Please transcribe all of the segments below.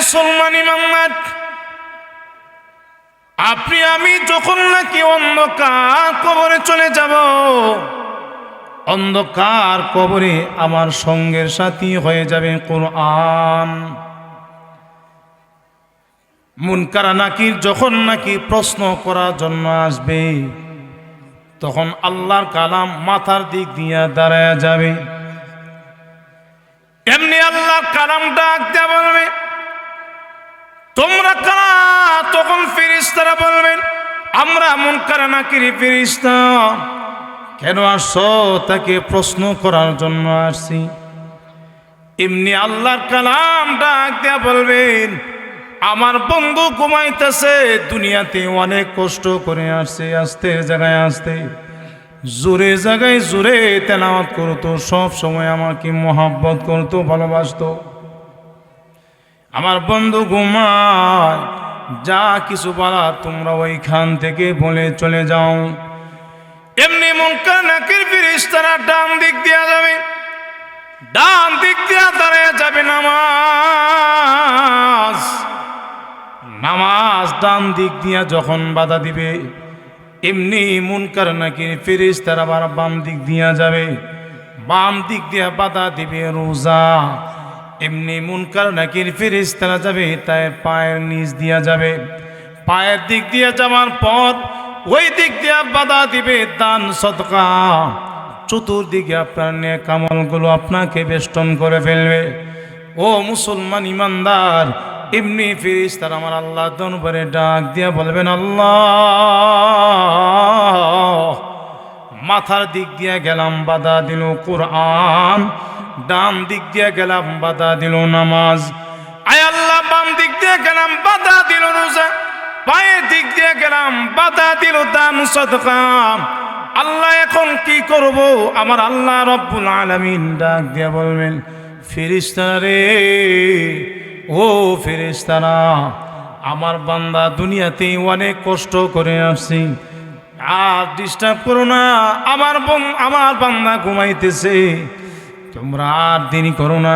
মুসলমান ইমাম আপনি, আমি যখন নাকি অন্ধকার কবরে চলে যাব, অন্ধকার কবরে আমার সঙ্গের সাথী হয়ে যাবে কোরআন। মুনকারা নাকির যখন নাকি প্রশ্ন করার জন্য আসবে, তখন আল্লাহর কালাম মাথার দিক দিয়ে দাঁড়ায় যাবে। এমনি আল্লাহর কালাম ডাক দেয়া বলবে তোমরা কারা? তখন ফিরিস্তারা বলবেন, আমরা মন মুনকারা নাকির ফিরিস্তা কেন আসছো? তাকে প্রশ্ন করার জন্য আসছি। এমনি আল্লাহর কালাম ডাক দেয়া বলবেন, আমার বন্ধু ঘুমাইতেছে, দুনিয়াতে অনেক কষ্ট করে আসছে, আসতে জায়গায় আসতে। জোরে জায়গায় জোরে তেলাওয়াত করতো, সব সময় আমাকে মোহাব্বত করতো, ভালোবাসতো। আমার বন্ধু ঘুমায়। যা কিছু বলার তোমরা ওইখান থেকে বলে চলে যাও। এমনি মুনকার নাকির ফিরিস তারা ডান দিক দেওয়া যাবে। ডান দিক দেওয়া দাঁড়িয়ে যাবে নামাজ। নামাজ ডান দিক দিয়া যখন বাধা দিবে, এমনি মুনকার নাকির ফিরিস তারা আবার বাম দিক দিয়া যাবে। বাম দিক দিয়া বাধা দিবে রোজা। এমনি মুনকার নাকির ফিরিস তারা যাবে, তাই পায়ের নিচ দিয়া যাবে। পায়ের দিক দিয়া যাওয়ার পর ওই দিক দিয়া বাধা দিবে দান সদকা। চতুর্দিকে আপনার নিয়ে কামলগুলো আপনাকে বেষ্টন করে ফেলবে। ও মুসলমান ইমানদার, এমনি ফিরিস তার আমার আল্লাহ দনবারে ডাক দিয়া বলবেন, আল্লাহ মাথার দিক দিয়ে গেলাম, বাধা দিল কোরআন। ডান দিক দিয়ে গেলাম, বাধা দিল নামাজ। আয় আল্লাহ, বাম দিক দিয়ে গেলাম, বাধা দিল রোজা। পায়ের দিক দিয়ে গেলাম, বাধা দিল দান, সদকা। আল্লাহ, এখন কি করব? আমার আল্লাহ রব্বুল আলামিন ডাক দিয়ে বলবেন ফিরিস্তারা রে, ও ফিরিস্তারা আমার বান্দা দুনিয়াতে অনেক কষ্ট করে আসছি। আর ডিস্টার্ব করো না, আমার আমার বান্দা ঘুমাইতেছে। তোমরা আর দেরি করো না,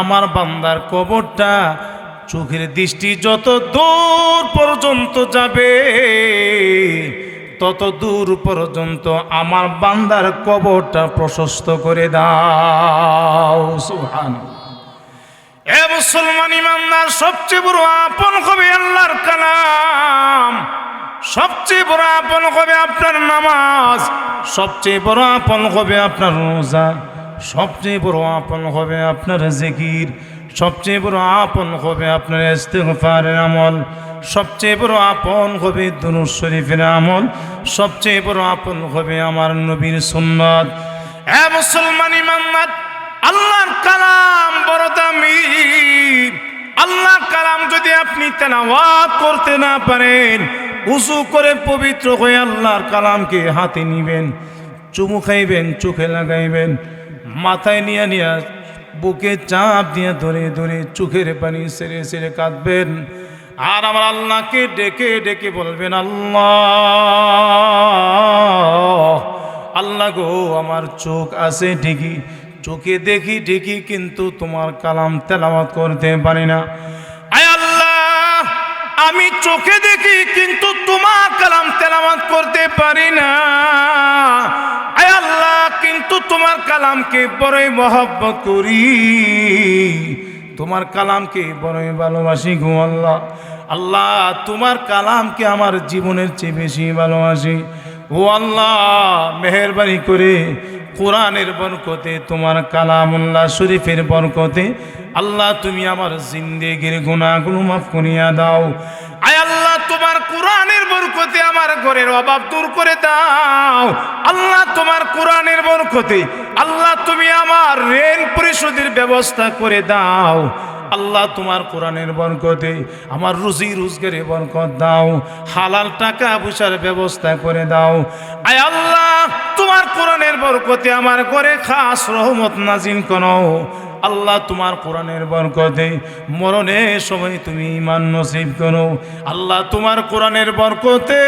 আমার বান্দার কবরটা, চোখের দৃষ্টি যত দূর পর্যন্ত যাবে, তত দূর পর্যন্ত আমার বান্দার কবরটা প্রশস্ত করে দাও সুহান এ মুসলমান ইমানদার, সবচেয়ে বড় আপন হবে আল্লাহর কালাম। সবচেয়ে বড় আপন হবে আপনার নামাজ, সবচেয়ে বড় আপন হবে আপনার রোজা, সবচেয়ে বড় আপন হবে আপনার জিকির, সবচেয়ে বড় আপন হবে আপনার ইস্তেগফারের আমল, সবচেয়ে বড় আপন হবে দুরুদ শরীফের আমল, সবচেয়ে বড় আপন হবে আমার নবীর সুন্নাত। এ মুসলমান ইমানদার, আল্লাহর কালাম বড় দামি। আল্লাহ কালাম যদি আপনি তেলাওয়াত করতে না পারেন উঁচু করে পবিত্র হয়ে আল্লাহর কালামকে হাতে নিবেন, চুমু খাইবেন, চোখে লাগাইবেন, মাথায় নিয়ে নিয়ে বুকে চাপ দিয়ে ধরে ধরে চোখের পানি সেরে সেরে কাঁদবেন। আর আমার আল্লাহকে ডেকে ডেকে বলবেন, আল্লাহ আল্লাহ গো, আমার চোখ আছে ঠিকই, চোখে দেখি ঠিকই, কিন্তু তোমার কালাম তেলাওয়াত করতে পারি না। চোখে দেখি, কিন্তু তোমার কালাম তেলাওয়াত করতে পারি না। আল্লাহ, কিন্তু তোমার কালামকে বড়ই মহব্বত করি। তোমার কালামকে বড়ই ভালোবাসি গো আল্লাহ। আল্লাহ, তোমার কালামকে আমার জীবনের চেয়ে বেশি ভালোবাসি। ও আল্লাহ, মেহরবানি করে কোরআনের বরকতে, তোমার কালাম কালামুল্লাহ শরীফের বরকতে, আল্লাহ, তুমি আমার জিন্দেগির গুণাগুলো মাফ করিয়া দাও। আয় আল্লাহ, তোমার কোরআনের বরকতে আমার ঘরের অভাব দূর করে দাও। আল্লাহ, তোমার কোরআনের বরকতে আল্লাহ, তুমি আমার ঋণ পরিশোধের ব্যবস্থা করে দাও। আল্লাহ, তোমার কোরআনের বরকতে আমার রুজি রোজগারে বরকত দাও। হালাল টাকা পয়সার ব্যবস্থা করে দাও। আয় আল্লাহ, তোমার কোরআনের বরকতে আমার ঘরে খাস রহমত নাজিল করো। আল্লাহ তোমার কোরআনের বরকতে মরণের সময় তুমি ইমান নসিব করো। আল্লাহ তোমার কোরআনের বরকতে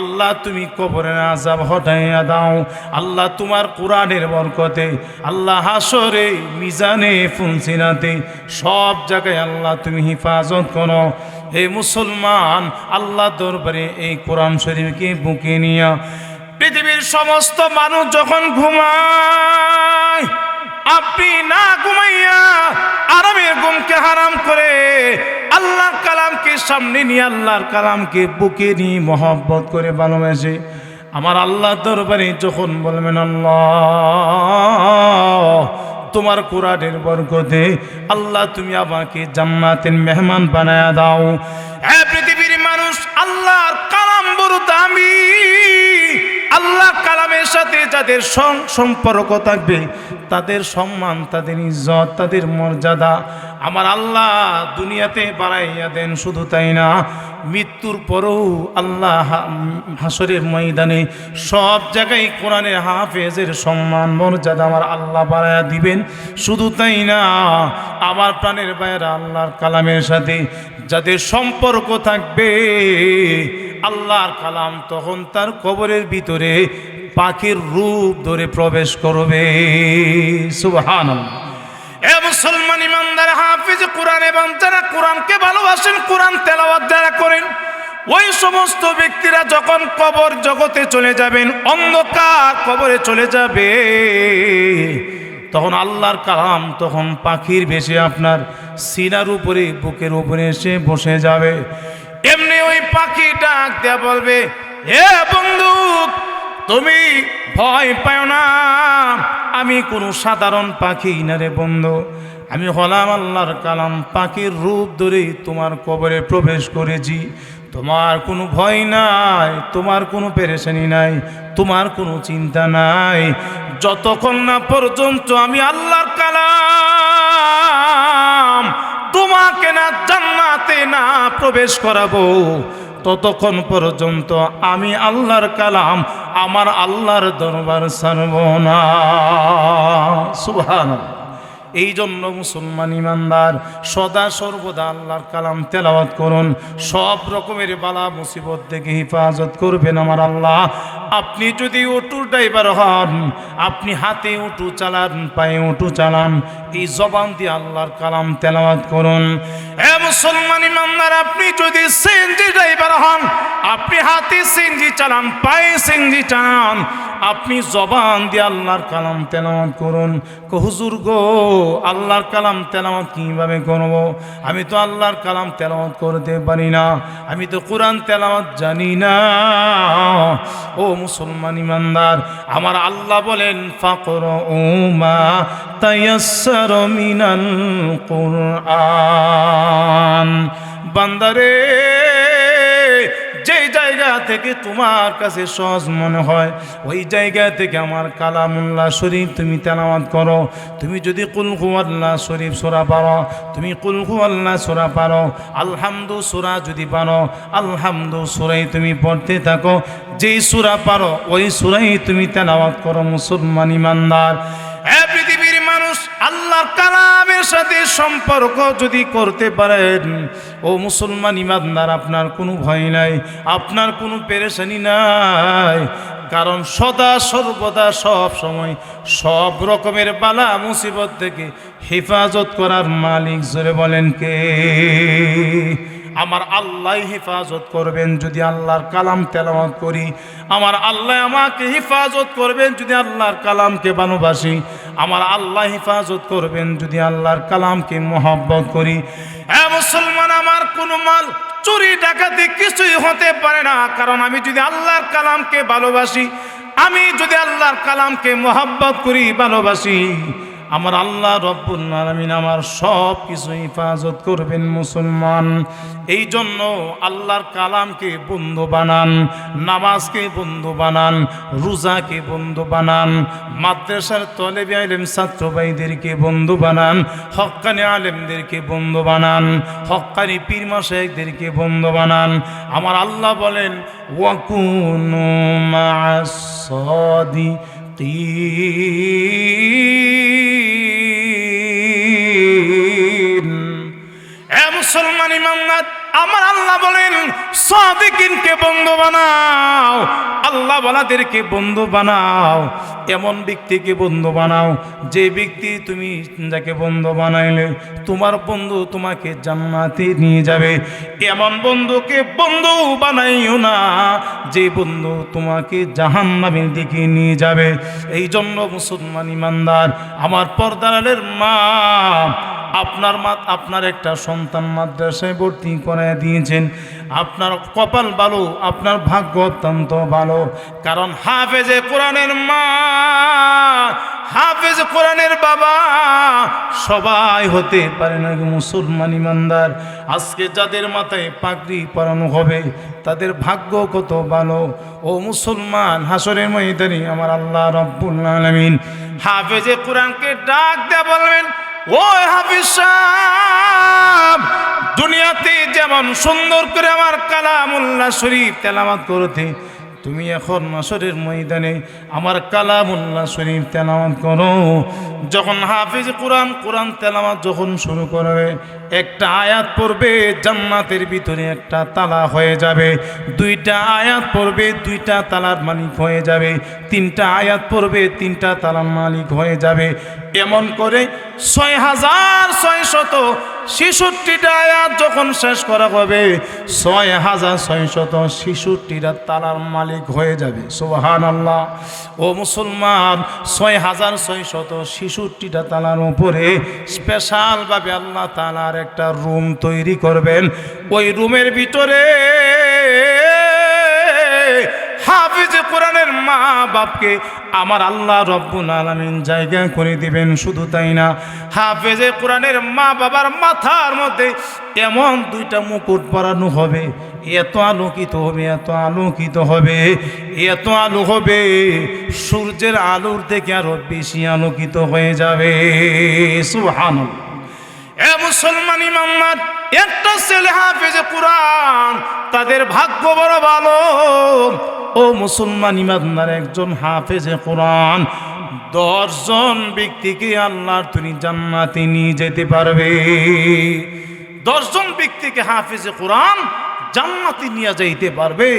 আল্লাহ তুমি কবরের আজাব হটাইয়া দাও। আল্লাহ তোমার কোরআনের বরকতে আল্লাহ হাসরে, মিজানে ফুনসিনাতে সব জায়গায় আল্লাহ তুমি হিফাজত করো। হে মুসলমান, আল্লাহ দরবারে এই কোরআন শরীফকে বুকে নিয়া সমস্ত মানুষ যখন ঘুমায়, আপনি না ঘুমাইয়া আরামের ঘুমকে হারাম করে আল্লাহর কালামকে সামনে নিয়ে আল্লাহর কালামকে বুকে নিয়ে মহব্বত করে ভালোবাসে আমার আল্লাহ দরবারে যখন বলবেন, আল্লাহ, তোমার কোরআনের বরকতে আল্লাহ তুমি আমাকে জান্নাতের মেহমান বানায়া দাও। হ্যাঁ পৃথিবীর মানুষ, আল্লাহর কালাম বড় দামি আল্লাহ কালামের সাথে যাদের সম্পর্ক থাকবে তাদের সম্মান, তাদের ইজ্জত, তাদের মর্যাদা আমার আল্লাহ দুনিয়াতে বাড়াইয়া দেন, শুধু তাই না, মৃত্যুর পরেও আল্লাহ হাসরের ময়দানে সব জায়গায় কোরআনের হাফেজের সম্মান, মর্যাদা আমার আল্লাহ বাড়াইয়া দিবেন, শুধু তাই না, আমার প্রাণের বাইরে আল্লাহর কালামের সাথে যাদের সম্পর্ক থাকবে, আল্লাহর কালাম তখন তার কবরের ভিতরে পাখির রূপ ধরে প্রবেশ করবে। সুবহান এ মুসলমান ইমানদার হাফিজ, কোরআন এবং যারা কোরআনকে ভালোবাসেন, কোরআন তেলাওয়াত যারা করেন, ওই সমস্ত ব্যক্তিরা যখন কবর জগতে চলে যাবেন, অন্ধকার কবরে চলে যাবে, তখন আল্লাহর কালাম তখন পাখির ভেসে আপনার সিনার উপরে, বুকের উপরে এসে বসে যাবে। এমনি ওই পাখি ডাক দেয়া বলবে হে বন্ধু তুমি ভয় পাও না। আমি কোনো সাধারণ পাখি না রে বন্ধু। আমি হলাম আল্লাহর কালাম, পাখির রূপ ধরে তোমার কবরে প্রবেশ করেছি। তোমার কোনো ভয় নাই, তোমার কোনো পেরেশানি নাই, তোমার কোনো চিন্তা নাই। যতক্ষণ না পর্যন্ত আমি আল্লাহর কালাম, তোমাকে না জান্নাতে না প্রবেশ করাবো ততক্ষণ পর্যন্ত আমি আল্লাহর কালাম আমার আল্লাহর দরবার সারব না। সুবহান এই জন্য মুসলমান ইমানদার, সদা সর্বদা আল্লাহর কালাম তেলাওয়াত করুন। সব রকমের বালা, মুসিবত থেকে হেফাজত করবেন আমার আল্লাহ। আপনি যদি অটো ড্রাইভার হন, আপনি হাতে উটু চালান, পায়ে উটু চালান, এই জবান দিয়ে আল্লাহর কালাম তেলাওয়াত করুন। এ মুসলমান ইমানদার, আপনি যদি সিএনজি ড্রাইভার হন, আপনি হাতে সিএনজি চালান, পায়ে সিএনজি চালান, আপনি জবান দিয়ে আল্লাহর কালাম তেলাওয়াত করুন। কো হুজুর গো আল্লাহর কালাম তেলামত কীভাবে করব? আমি তো আল্লাহর কালাম তেলামত করতে পারি না। আমি তো কোরআন তেলামত জানি না। ও মুসলমান ইমানদার, আমার আল্লাহ বলেন ফাকর উমা তায়াসসার মিনাল কোরআন। বান্দারে থেকে তোমার কাছে সহজ মনে হয়। ওই জায়গা থেকে আমার কালামুল্লাহ শরীফ তুমি তেলাওয়াত করো। তুমি যদি কুলহু আল্লাহ শরীফ সোরা পারো, তুমি কুলহু আল্লাহ সোরা পারো। আলহামদু সোরা যদি পারো, আলহামদু সুরাই তুমি পড়তে থাকো। যেই সুরা পারো, ওই সুরাই তুমি তেলাওয়াত করো মুসলমান ইমানদার। পৃথিবীর মানুষ আল্লাহর কালামের সাথে সম্পর্ক যদি করতে পারেন, ও মুসলমান ইমানদার, আপনার কোনো ভয় নাই, আপনার কোনো পেরেশানি নাই, কারণ সদা সর্বদা সব সময় সব রকমের বালা মুসিবত থেকে হেফাজত করার মালিক জোরে বলেন কে? আমার আল্লাহ হেফাজত করবেন যদি আল্লাহর কালাম তেলাওয়াত করি। আমার আল্লাহ আমাকে হেফাজত করবেন যদি আল্লাহর কালামকে ভালোবাসি। আমার আল্লাহ হেফাজত করবেন যদি আল্লাহর কালামকে মহব্বত করি। হ্যাঁ মুসলমান, আমার কোনো মাল চুরি, ডাকাতি কিছুই হতে পারে না। কারণ আমি যদি আল্লাহর কালামকে ভালোবাসি, আমি যদি আল্লাহর কালামকে মহব্বত করি, ভালোবাসি। আমার আল্লাহ রব্বুল আমার সব কিছু হেফাজত করবেন মুসলমান। এই জন্য আল্লাহর কালামকে বন্ধু বানান, নামাজকে বন্ধু বানান, রোজাকে বন্ধু বানান, মাদ্রাসার তলেবি আলেম ছাত্র ভাইদেরকে বন্ধু বানান হক্কানি আলেমদেরকে বন্ধু বানান হক্কানি পীর মাসাইকদেরকে বন্ধু বানান। আমার আল্লাহ বলেন, ওয়াকুনু মা'আস সাদিকিন। আমার আল্লাহ বলেন, সাদিকিনকে বন্ধু বানাও। আল্লাহ বালাদেরকে বন্ধু বানাও। এমন ব্যক্তিকে বন্ধু বানাও, যে ব্যক্তি তুমি যাকে বন্ধু বানাইলে, তোমার বন্ধু তোমাকে জান্নাতে নিয়ে যাবে। এমন বন্ধুকে বন্ধু বানাইও না, যে বন্ধু তোমাকে জাহান্নামের দিকে নিয়ে যাবে। এই জন্য মুসলমান ইমানদার, আমার পর্দারের মা আপনার মা, আপনার একটা সন্তান মাদ্রাসায় ভর্তি করে দিয়েছেন। আপনার কপাল ভালো, আপনার ভাগ্য অত্যন্ত ভালো। কারণ হাফেজে কোরআনের মা, হাফেজ কোরআনের বাবা সবাই হতে পারে না মুসলমান ইমানদার। আজকে যাদের মাথায় পাগড়ি পরানো হবে, তাদের ভাগ্য কত ভালো। ও মুসলমান হাসরের ময়দানি আমার আল্লাহ রব্বুল আলামিন হাফেজে কোরআনকে ডাক দেয়া বলবেন সাহেব, দুনিয়াতে যেমন সুন্দর করে আমার কালামুল্লাহ শরীফ তেলামাত করতে তুমি এখন মাসরের ময়দানে আমার কালামুল্লাহ শরীফ তেলামাত করো। যখন হাফিজ কোরআন কোরআন তেলামাত যখন শুরু করবে, একটা আয়াত পড়বে, জান্নাতের ভিতরে একটা তালা হয়ে যাবে। দুইটা আয়াত পড়বে, দুইটা তালার মালিক হয়ে যাবে। তিনটা আয়াত পড়বে, তিনটা তালার মালিক হয়ে যাবে। এমন করে ছয় হাজার ছয় শত ছেষট্টিটা আয়াত যখন শেষ করা হবে ছয় হাজার ছয় শত ছেষট্টিটা তালার মালিক হয়ে যাবে। সোহান আল্লাহ ও মুসলমান ছয় হাজার ছয় শত ছেষট্টিটা তালার উপরে স্পেশালভাবে আল্লাহ তালার একটা রুম তৈরি করবেন। ওই রুমের ভিতরে মা বাপকে আমার আল্লাহ রব্বুল আলামিন জায়গা করে দিবেন, শুধু তাই না। হাফেজে কোরআনের মা বাবার মাথার মধ্যে এমন দুইটা মুকুট পরানো হবে, এত আলোকিত হবে, এত আলোকিত হবে, এত আলো হবে, সূর্যের আলোর থেকে আরও বেশি আলোকিত হয়ে যাবে। সুহান এ মুসলমান ইমাম্মার একটা ছেলে হাফেজে কোরআন, তাদের ভাগ্য বড় ভালো। ও মুসলমান ইমাদার একজন হাফেজে কোরআন, দশজন ব্যক্তিকে আল্লাহর তুমি জান্নাতে নিয়ে যেতে পারবে। দশজন ব্যক্তিকে হাফেজে কোরআন জান্নাতে নিয়ে যাইতে পারবে।